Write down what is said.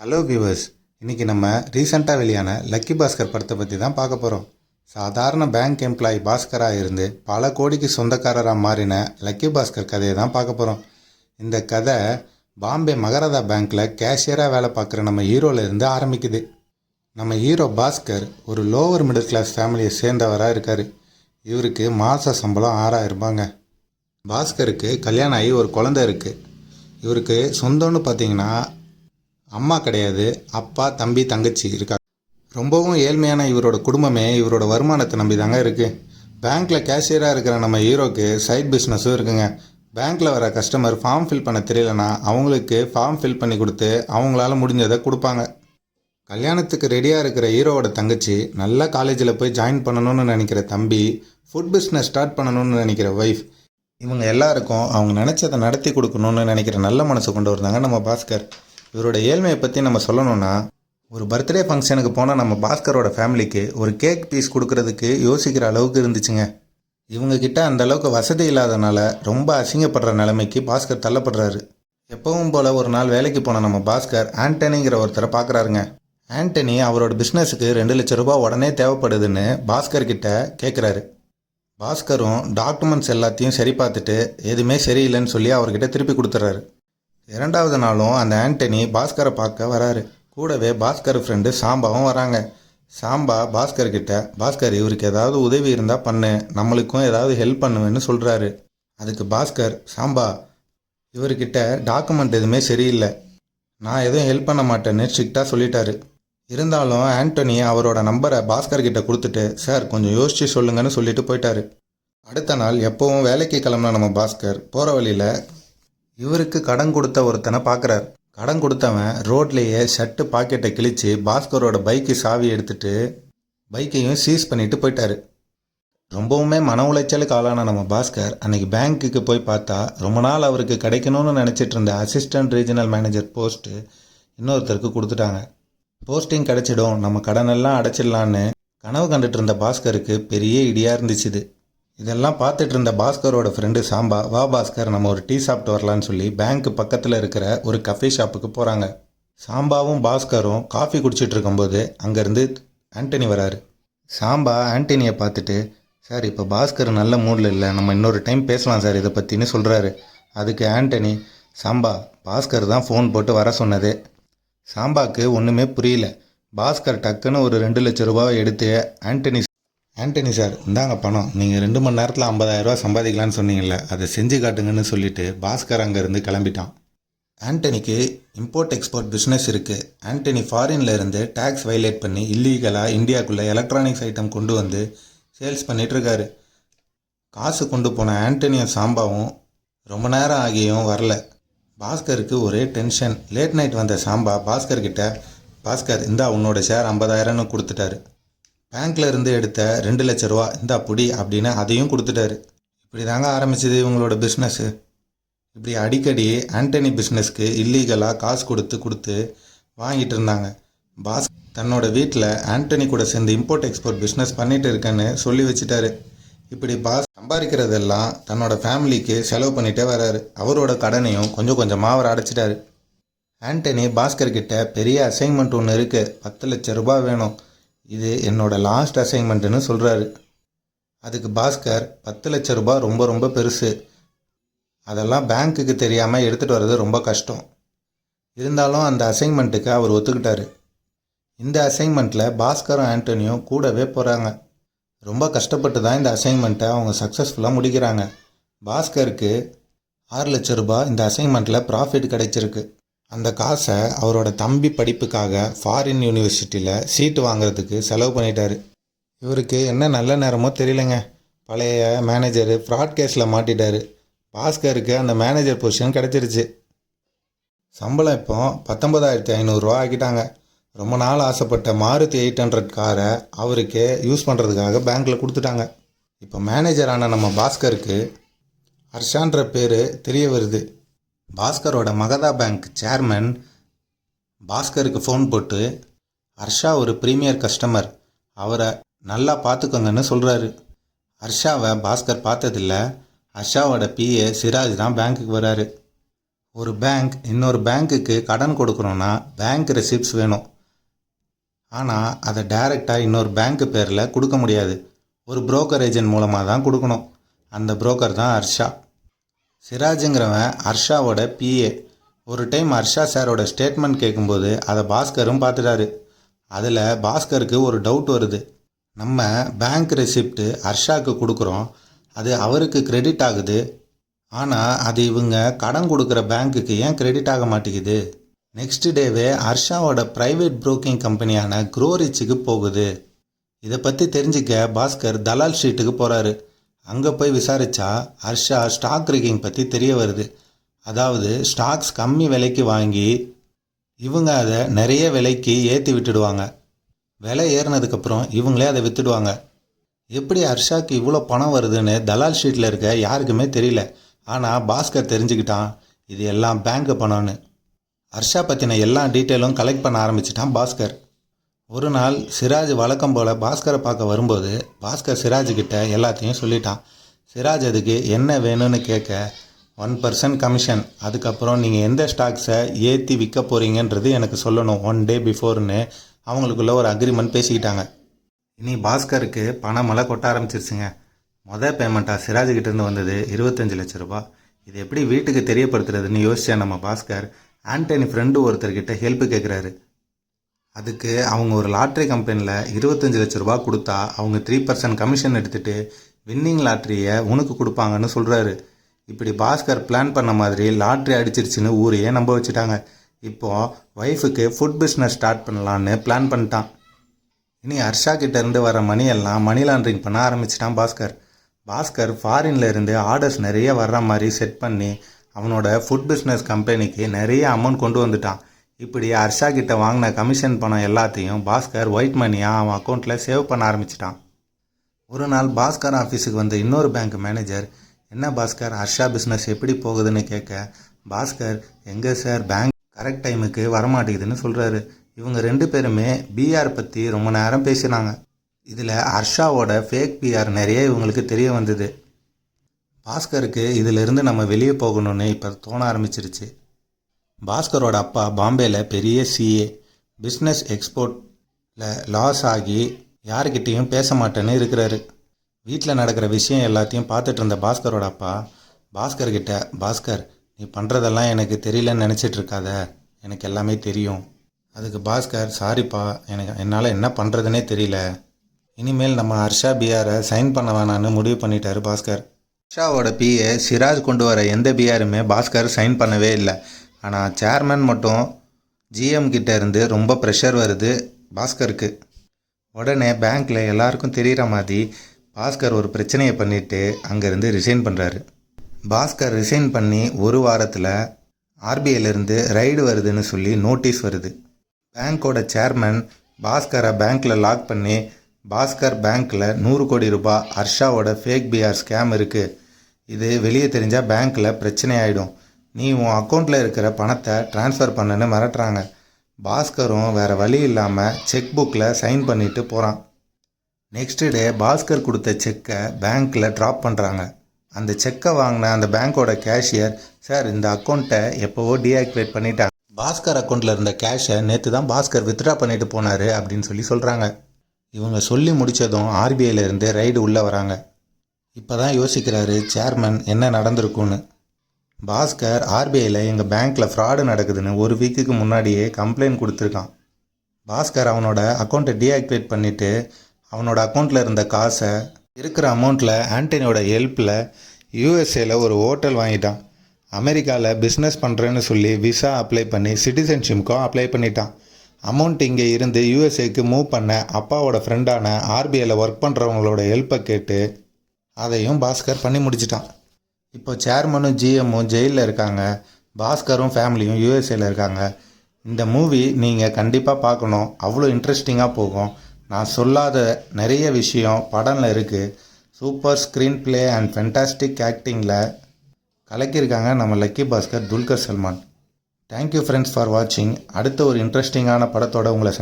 Hello viewers இன்றைக்கி நம்ம ரீசெண்டாக வெளியான லக்கி பாஸ்கர் படத்தை பற்றி தான் பார்க்க போகிறோம் சாதாரண பேங்க் எம்ப்ளாயி பாஸ்கராக இருந்து பல கோடிக்கு சொந்தக்காரராக மாறின லக்கி பாஸ்கர் கதையை தான் பார்க்க போகிறோம் இந்த கதை பாம்பே மகராதா பேங்க்கில் கேஷியராக வேலை பார்க்குற நம்ம ஹீரோல இருந்து ஆரம்பிக்குது. நம்ம ஹீரோ பாஸ்கர் ஒரு லோவர் மிடில் கிளாஸ் ஃபேமிலியை சேர்ந்தவராக இருக்கார். இவருக்கு மாத சம்பளம் ஆறாயிரம் ரூபாங்க. பாஸ்கருக்கு கல்யாணம் ஆகி ஒரு குழந்தை இருக்குது இவருக்கு சொந்தம்னு பார்த்தீங்கன்னா அம்மா கிடையாது அப்பா தம்பி தங்கச்சி இருக்கா ரொம்பவும் ஏழ்மையான இவரோட குடும்பமே இவரோட வருமானத்தை நம்பி தாங்க இருக்குது பேங்க்கில் கேஷியராக இருக்கிற நம்ம ஹீரோக்கு சைட் பிஸ்னஸும் இருக்குங்க. பேங்க்கில் வர கஸ்டமர் ஃபார்ம் ஃபில் பண்ண தெரியலனா அவங்களுக்கு ஃபார்ம் ஃபில் பண்ணி கொடுத்து அவங்களால முடிஞ்சதை கொடுப்பாங்க. கல்யாணத்துக்கு ரெடியாக இருக்கிற ஹீரோவோட தங்கச்சி நல்ல காலேஜில் போய் ஜாயின் பண்ணணும்னு நினைக்கிற தம்பி ஃபுட் பிஸ்னஸ் ஸ்டார்ட் பண்ணணும்னு நினைக்கிற ஒய்ஃப் இவங்க எல்லாருக்கும் அவங்க நினச்சதை நடத்தி கொடுக்கணும்னு நினைக்கிற நல்ல மனசு கொண்டு வந்தாங்க நம்ம பாஸ்கர். இவரோட ஏழ்மையை பற்றி நம்ம சொல்லணும்னா ஒரு பர்த்டே ஃபங்க்ஷனுக்கு போனால் நம்ம பாஸ்கரோட ஃபேமிலிக்கு ஒரு கேக் பீஸ் கொடுக்கறதுக்கு யோசிக்கிற அளவுக்கு இருந்துச்சுங்க. இவங்கக்கிட்ட அந்தளவுக்கு அந்த அளவுக்கு வசதி இல்லாதனால ரொம்ப அசிங்கப்படுற நிலைமைக்கு பாஸ்கர் தள்ளப்படுறாரு. எப்பவும் போல் ஒரு நாள் வேலைக்கு போன நம்ம பாஸ்கர் ஆண்டனிங்கிற ஒருத்தரை பார்க்குறாருங்க ஆண்டனி அவரோட பிஸ்னஸுக்கு ரெண்டு லட்சம் ரூபாய் உடனே தேவைப்படுதுன்னு பாஸ்கர் கிட்ட கேட்குறாரு பாஸ்கரும் டாக்குமெண்ட்ஸ் எல்லாத்தையும் சரி பார்த்துட்டு எதுவுமே சரியில்லைன்னு சொல்லி அவர்கிட்ட திருப்பி கொடுத்துட்றாரு இரண்டாவது நாளும் அந்த ஆண்டனி பாஸ்கரை பார்க்க வராரு. கூடவே பாஸ்கர் ஃப்ரெண்டு சாம்பாவும் வராங்க. சாம்பா பாஸ்கர் கிட்ட பாஸ்கர் இவருக்கு ஏதாவது உதவி இருந்தால் பண்ணு. நம்மளுக்கும் ஏதாவது ஹெல்ப் பண்ணுவேன்னு சொல்கிறாரு அதுக்கு பாஸ்கர் சாம்பா இவர்கிட்ட டாக்குமெண்ட் எதுவுமே சரியில்லை. நான் எதுவும் ஹெல்ப் பண்ண மாட்டேன்னு ஸ்ட்ரிக்டாக சொல்லிட்டாரு. இருந்தாலும் ஆண்டனி அவரோட நம்பரை பாஸ்கர் கிட்ட கொடுத்துட்டு சார் கொஞ்சம் யோசிச்சு சொல்லுங்கன்னு சொல்லிட்டு போயிட்டாரு. அடுத்த நாள் எப்பவும் வேலைக்கு கிளம்புன நம்ம பாஸ்கர் போகிற வழியில் இவருக்கு கடன் கொடுத்த ஒருத்தனை பார்க்குறாரு கடன் கொடுத்தவன் ரோட்லேயே ஷர்ட்டு பாக்கெட்டை கிழிச்சு பாஸ்கரோட பைக்கு சாவி எடுத்துட்டு பைக்கையும் சீஸ் பண்ணிட்டு போயிட்டாரு. ரொம்பவுமே மன உளைச்சலுக்கு ஆளான நம்ம பாஸ்கர் அன்னைக்கு பேங்க்குக்கு போய் பார்த்தா ரொம்ப நாள் அவருக்கு கிடைக்கணும்னு நினச்சிட்டு இருந்த அசிஸ்டன்ட் ரீஜனல் மேனேஜர் போஸ்ட்டு இன்னொருத்தருக்கு கொடுத்துட்டாங்க. போஸ்டிங் கிடைச்சிடும் நம்ம கடனெல்லாம் அடைச்சிடலான்னு கனவு கண்டுட்டு இருந்த பாஸ்கருக்கு பெரிய இடியாக இருந்துச்சுது. இதெல்லாம் பார்த்துட்டு இருந்த பாஸ்கரோட ஃப்ரெண்டு சாம்பா வா பாஸ்கர் நம்ம ஒரு டீ சாப்பிட்டு வரலான்னு சொல்லி பேங்க் பக்கத்தில் இருக்கிற ஒரு கஃபே ஷாப்புக்கு போகிறாங்க சாம்பாவும் பாஸ்கரும் காஃபி குடிச்சிட்டு இருக்கும்போது அங்கேருந்து ஆண்டனி வராரு. சாம்பா ஆண்டனியை பார்த்துட்டு சார் இப்போ பாஸ்கர் நல்ல மூடில் இல்லை நம்ம இன்னொரு டைம் பேசலாம் சார் இதை பற்றின்னு சொல்கிறாரு அதுக்கு ஆண்டனி சாம்பா பாஸ்கர் தான் ஃபோன் போட்டு வர சொன்னது. சாம்பாக்கு ஒன்றுமே புரியல. பாஸ்கர் டக்குன்னு ஒரு ரெண்டு லட்ச ரூபாவை எடுத்து ஆண்டனி ஆண்டனி சார் இந்தாங்க பணம். நீங்கள் ரெண்டு மணி நேரத்தில் ஐம்பதாயிரரூவா சம்பாதிக்கலான்னு சொன்னீங்கல்ல அதை செஞ்சு காட்டுங்கன்னு சொல்லிட்டு பாஸ்கர் அங்கேருந்து கிளம்பிட்டான். ஆண்டனிக்கு இம்போர்ட் எக்ஸ்போர்ட் பிஸ்னஸ் இருக்குது ஆண்டனி ஃபாரின்ல இருந்து டேக்ஸ் வைலேட் பண்ணி இல்லீகலாக இந்தியாக்குள்ளே எலக்ட்ரானிக்ஸ் ஐட்டம் கொண்டு வந்து சேல்ஸ் பண்ணிகிட்ருக்காரு காசு கொண்டு போன ஆண்டனியும் சாம்பாவும் ரொம்ப நேரம் ஆகியும் வரல. பாஸ்கருக்கு ஒரே டென்ஷன் லேட் நைட் வந்த சாம்பா பாஸ்கர் கிட்ட பாஸ்கர் இந்தா உன்னோட ஷேர் ஐம்பதாயிரம்னு கொடுத்துட்டாரு. பேங்க்ல இருந்து எடுத்த ரெண்டு லட்ச ரூபா இந்தா புடி அப்படின்னு அதையும் கொடுத்துட்டாரு. இப்படி தாங்க ஆரம்பிச்சது இவங்களோட பிஸ்னஸ்ஸு இப்படி அடிக்கடி ஆண்டனி பிஸ்னஸ்க்கு இல்லீகலாக காசு கொடுத்து கொடுத்து வாங்கிட்டு இருந்தாங்க. பாஸ் தன்னோட வீட்டில் ஆண்டனி கூட சேர்ந்து இம்போர்ட் எக்ஸ்போர்ட் பிஸ்னஸ் பண்ணிட்டு இருக்கேன்னு சொல்லி வச்சுட்டாரு. இப்படி பாஸ் சம்பாதிக்கிறதெல்லாம் தன்னோட ஃபேமிலிக்கு செலவு பண்ணிட்டே வராரு. அவரோட கடனையும் கொஞ்சம் கொஞ்சமாக அவர் அடைச்சிட்டாரு. ஆண்டனி பாஸ்கர் கிட்ட பெரிய அசைன்மெண்ட் ஒன்று இருக்குது பத்து லட்ச ரூபாய் வேணும். இது என்னோட லாஸ்ட் அசைன்மெண்ட்டுன்னு சொல்கிறாரு அதுக்கு பாஸ்கர் பத்து லட்ச ரூபாய் ரொம்ப ரொம்ப பெருசு. அதெல்லாம் பேங்க்குக்கு தெரியாமல் எடுத்துகிட்டு வர்றது ரொம்ப கஷ்டம். இருந்தாலும் அந்த அசைன்மெண்ட்டுக்கு அவர் ஒத்துக்கிட்டாரு. இந்த அசைன்மெண்ட்டில் பாஸ்கரும் ஆண்டனியும் கூடவே போகிறாங்க ரொம்ப கஷ்டப்பட்டு தான் இந்த அசைன்மெண்ட்டை அவங்க சக்ஸஸ்ஃபுல்லாக முடிக்கிறாங்க. பாஸ்கருக்கு ஆறு லட்ச ரூபாய் இந்த அசைன்மெண்ட்டில் ப்ராஃபிட் கிடைச்சிருக்கு. அந்த காசை அவரோட தம்பி படிப்புக்காக ஃபாரின் யூனிவர்சிட்டியில் சீட்டு வாங்குறதுக்கு செலவு பண்ணிட்டாரு. இவருக்கு என்ன நல்ல நேரமோ தெரியலங்க. பழைய மேனேஜரு ஃப்ராட் கேஸில் மாட்டிட்டாரு. பாஸ்கருக்கு அந்த மேனேஜர் பொசிஷன் கிடச்சிருச்சு. சம்பளம் இப்போ பத்தொன்பதாயிரத்தி ஐநூறுரூவா ஆக்கிட்டாங்க ரொம்ப நாள் ஆசைப்பட்ட மாருதி எயிட் ஹண்ட்ரட் காரை அவருக்கு யூஸ் பண்ணுறதுக்காக பேங்க்கில் கொடுத்துட்டாங்க. இப்போ மேனேஜரான நம்ம பாஸ்கருக்கு ஹர்ஷான்ற பேர் தெரிய வருது. பாஸ்கரோட மகதா பேங்க் சேர்மன் பாஸ்கருக்கு ஃபோன் போட்டு ஹர்ஷா ஒரு ப்ரீமியர் கஸ்டமர். அவரை நல்லா பார்த்துக்கோங்கன்னு சொல்கிறாரு ஹர்ஷாவை பாஸ்கர் பார்த்ததில்ல. ஹர்ஷாவோட பிஏ சிராஜ் தான் பேங்க்குக்கு வராரு. ஒரு பேங்க் இன்னொரு பேங்க்குக்கு கடன் கொடுக்குறோன்னா பேங்க் ரெசிப்ட்ஸ் வேணும். ஆனால் அதை டைரெக்டாக இன்னொரு பேங்க்கு பேரில் கொடுக்க முடியாது. ஒரு புரோக்கர் ஏஜென்ட் மூலமாக தான் கொடுக்கணும். அந்த புரோக்கர் தான் ஹர்ஷா. சிராஜுங்கிறவன் ஹர்ஷாவோட பிஏ ஒரு டைம் ஹர்ஷா சாரோட ஸ்டேட்மெண்ட் கேட்கும்போது அதை பாஸ்கரும் பார்த்துட்டாரு அதில் பாஸ்கருக்கு ஒரு டவுட் வருது. நம்ம பேங்க் ரெசிப்ட் ஹர்ஷாவுக்கு கொடுக்குறோம். அது அவருக்கு கிரெடிட் ஆகுது. ஆனால் அது இவங்க கடன் கொடுக்குற பேங்க்குக்கு ஏன் கிரெடிட் ஆக மாட்டேங்குது? நெக்ஸ்ட் டேவே ஹர்ஷாவோட ப்ரைவேட் புரோக்கிங் கம்பெனியான க்ரோரிச்சுக்கு போகுது. இதை பற்றி தெரிஞ்சுக்க பாஸ்கர் தலால் ஸ்ட்ரீட்டுக்கு போகிறாரு அங்கே போய் விசாரிச்சா ஹர்ஷா ஸ்டாக் ரிக்கிங் பற்றி தெரிய வருது. அதாவது ஸ்டாக்ஸ் கம்மி விலைக்கு வாங்கி இவங்க அதை நிறைய விலைக்கு ஏற்றி விட்டுடுவாங்க. விலை ஏறினதுக்கப்புறம் இவங்களே அதை விற்றுடுவாங்க எப்படி ஹர்ஷாக்கு இவ்வளோ பணம் வருதுன்னு தலால் ஸ்ட்ரீட்டில் இருக்க யாருக்குமே தெரியல. ஆனால் பாஸ்கர் தெரிஞ்சுக்கிட்டான் இது எல்லாம் பேங்க்கு பணம்னு. ஹர்ஷா பற்றின எல்லா டீட்டெயிலும் கலெக்ட் பண்ண ஆரம்பிச்சிட்டான் பாஸ்கர். ஒரு நாள் சிராஜ் வழக்கம் போல் பாஸ்கரை பார்க்க வரும்போது பாஸ்கர் சிராஜ்கிட்ட எல்லாத்தையும் சொல்லிட்டான். சிராஜ் அதுக்கு என்ன வேணும்னு கேட்க ஒன் பர்சன்ட் கமிஷன். அதுக்கப்புறம் நீங்கள் எந்த ஸ்டாக்ஸை ஏற்றி விற்க போகிறீங்கன்றது எனக்கு சொல்லணும். ஒன் டே பிஃபோர்னு. அவங்களுக்குள்ள ஒரு அக்ரிமெண்ட் பேசிக்கிட்டாங்க. இனி பாஸ்கருக்கு பணம் மழை கொட்ட ஆரம்பிச்சிருச்சுங்க. மொதல் பேமெண்ட்டாக சிராஜ் வந்தது இருபத்தஞ்சு லட்ச ரூபாய் இது எப்படி வீட்டுக்கு தெரியப்படுத்துறதுன்னு யோசித்தேன் நம்ம பாஸ்கர். ஆண்டனி ஃப்ரெண்டு ஒருத்தர்கிட்ட ஹெல்ப் கேட்குறாரு அதுக்கு அவங்க ஒரு லாட்ரி கம்பெனியில் இருபத்தஞ்சு லட்ச ரூபா கொடுத்தா அவங்க த்ரீ பர்சன்ட் கமிஷன் எடுத்துட்டு வின்னிங் லாட்ரியை உனக்கு கொடுப்பாங்கன்னு சொல்கிறாரு இப்படி பாஸ்கர் பிளான் பண்ண மாதிரி லாட்ரி அடிச்சிருச்சுன்னு ஊரையே நம்ப வச்சுட்டாங்க. இப்போது ஒய்ஃபுக்கு ஃபுட் பிஸ்னஸ் ஸ்டார்ட் பண்ணலான்னு பிளான் பண்ணிட்டான். இனி ஹர்ஷா கிட்டேருந்து வர மணியெல்லாம் மணி லாண்ட்ரிங் பண்ண ஆரம்பிச்சிட்டான் பாஸ்கர். பாஸ்கர் ஃபாரின்ல இருந்து ஆர்டர்ஸ் நிறைய வர்ற மாதிரி செட் பண்ணி அவனோட ஃபுட் பிஸ்னஸ் கம்பெனிக்கு நிறைய அமௌண்ட் கொண்டு வந்துட்டான். இப்படி ஹர்ஷா கிட்ட வாங்கின கமிஷன் பணம் எல்லாத்தையும் பாஸ்கர் ஒயிட் மணியாக அவன் அக்கௌண்ட்டில் சேவ் பண்ண ஆரம்பிச்சிட்டான். ஒரு நாள் பாஸ்கர் ஆஃபீஸுக்கு வந்த இன்னொரு பேங்க் மேனேஜர் என்ன பாஸ்கர் ஹர்ஷா பிஸ்னஸ் எப்படி போகுதுன்னு கேட்க பாஸ்கர் எங்கே சார் பேங்க் கரெக்ட் டைமுக்கு வரமாட்டேங்குதுன்னு சொல்கிறாரு இவங்க ரெண்டு பேருமே பிஆர் பற்றி ரொம்ப நேரம் பேசினாங்க. இதில் ஹர்ஷாவோட ஃபேக் பிஆர் நிறைய இவங்களுக்கு தெரிய வந்தது. பாஸ்கருக்கு இதிலிருந்து நம்ம வெளியே போகணும்னு இப்போ தோண ஆரம்பிச்சிருச்சு. பாஸ்கரோட அப்பா பாம்பேயில் பெரிய சிஏ பிஸ்னஸ் எக்ஸ்போர்ட்டில் லாஸ் ஆகி யாருக்கிட்டேயும் பேச மாட்டேன்னு இருக்கிறாரு. வீட்டில் நடக்கிற விஷயம் எல்லாத்தையும் பார்த்துட்டு இருந்த பாஸ்கரோட அப்பா பாஸ்கர்கிட்ட பாஸ்கர் நீ பண்ணுறதெல்லாம் எனக்கு தெரியலன்னு நினச்சிட்டு இருக்காத. எனக்கு எல்லாமே தெரியும். அதுக்கு பாஸ்கர் சாரிப்பா எனக்கு என்னால் என்ன பண்ணுறதுனே தெரியல. இனிமேல் நம்ம ஹர்ஷா பிஆரை சைன் பண்ண வேணான்னு முடிவு பண்ணிட்டாரு பாஸ்கர். ஹர்ஷாவோட பிஏ சிராஜ் கொண்டு வர எந்த பிஆருமே பாஸ்கர் சைன் பண்ணவே இல்லை. ஆனால் சேர்மேன் மட்டும் ஜிஎம் கிட்ட இருந்து ரொம்ப ப்ரெஷர் வருது பாஸ்கருக்கு. உடனே பேங்க்கில் எல்லாருக்கும் தெரிகிற மாதிரி பாஸ்கர் ஒரு பிரச்சனையை பண்ணிட்டு அங்கேருந்து ரிசைன் பண்ணுறாரு பாஸ்கர் ரிசைன் பண்ணி ஒரு வாரத்தில் ஆர்பிஐலேருந்து ரைடு வருதுன்னு சொல்லி நோட்டீஸ் வருது. பேங்க்கோட சேர்மன் பாஸ்கரை பேங்க்கில் லாக் பண்ணி பாஸ்கர் பேங்க்கில் நூறு கோடி ரூபாய் ஹர்ஷாவோட ஃபேக் பிஆர் ஸ்கேம் இருக்குது இது வெளியே தெரிஞ்சால் பேங்க்கில் பிரச்சனை ஆகிடும் நீ உன் அக்கௌண்ட்டில் இருக்கிற பணத்தை ட்ரான்ஸ்ஃபர் பண்ணுன்னு மிரட்டுறாங்க. பாஸ்கரும் வேறு வழி இல்லாமல் செக் புக்கில் சைன் பண்ணிட்டு போகிறான் நெக்ஸ்ட் டே பாஸ்கர் கொடுத்த செக்கை பேங்க்கில் ட்ராப் பண்ணுறாங்க அந்த செக்கை வாங்கின அந்த பேங்க்கோட கேஷியர் சார் இந்த அக்கௌண்ட்டை எப்போவோ டீஆக்டிவேட் பண்ணிட்டாங்க. பாஸ்கர் அக்கௌண்ட்டில் இருந்த கேஷை நேற்று தான் பாஸ்கர் வித்ட்ரா பண்ணிட்டு போனார் அப்படின்னு சொல்லி சொல்கிறாங்க இவங்க சொல்லி முடித்ததும் ஆர்பிஐலேருந்து ரைடு உள்ளே வராங்க. இப்போ தான் யோசிக்கிறாரு சேர்மன் என்ன நடந்திருக்குன்னு பாஸ்கர் ஆர்பிஐயில் எங்கள் பேங்க்கில் ஃப்ராடு நடக்குதுன்னு ஒரு வீக்குக்கு முன்னாடியே கம்ப்ளைண்ட் கொடுத்துருக்கான். பாஸ்கர் அவனோட அக்கௌண்ட்டை டீஆக்டிவேட் பண்ணிவிட்டு அவனோட அக்கௌண்ட்டில் இருந்த காசை இருக்கிற அமௌண்ட்டில் ஆண்டனியோட ஹெல்ப்பில் யூஎஸ்ஏல ஒரு ஹோட்டல் வாங்கிட்டான். அமெரிக்காவில் பிஸ்னஸ் பண்ணுறேன்னு சொல்லி விசா அப்ளை பண்ணி சிட்டிசன்ஷிப்க்கும் அப்ளை பண்ணிட்டான். அமௌண்ட் இங்கே இருந்து யூஎஸ்ஏக்கு மூவ் பண்ண அப்பாவோட ஃப்ரெண்டான ஆர்பிஐயில் ஒர்க் பண்ணுறவங்களோட ஹெல்ப்பை கேட்டு அதையும் பாஸ்கர் பண்ணி முடிச்சிட்டான். இப்போ சேர்மனும் ஜிஎம்மும் ஜெயிலில் இருக்காங்க. பாஸ்கரும் ஃபேமிலியும் யூஎஸ்ஏல இருக்காங்க. இந்த மூவி நீங்கள் கண்டிப்பாக பார்க்கணும். அவ்வளோ இன்ட்ரெஸ்டிங்காக போகும். நான் சொல்லாத நிறைய விஷயம் படம்ல இருக்குது super screen play and fantastic ஆக்டிங்கில் கலக்கியிருக்காங்க நம்ம Lucky Baskhar Dulquer Salmaan thank you friends for வாட்சிங் அடுத்த ஒரு இன்ட்ரெஸ்டிங்கான படத்தோட உங்களை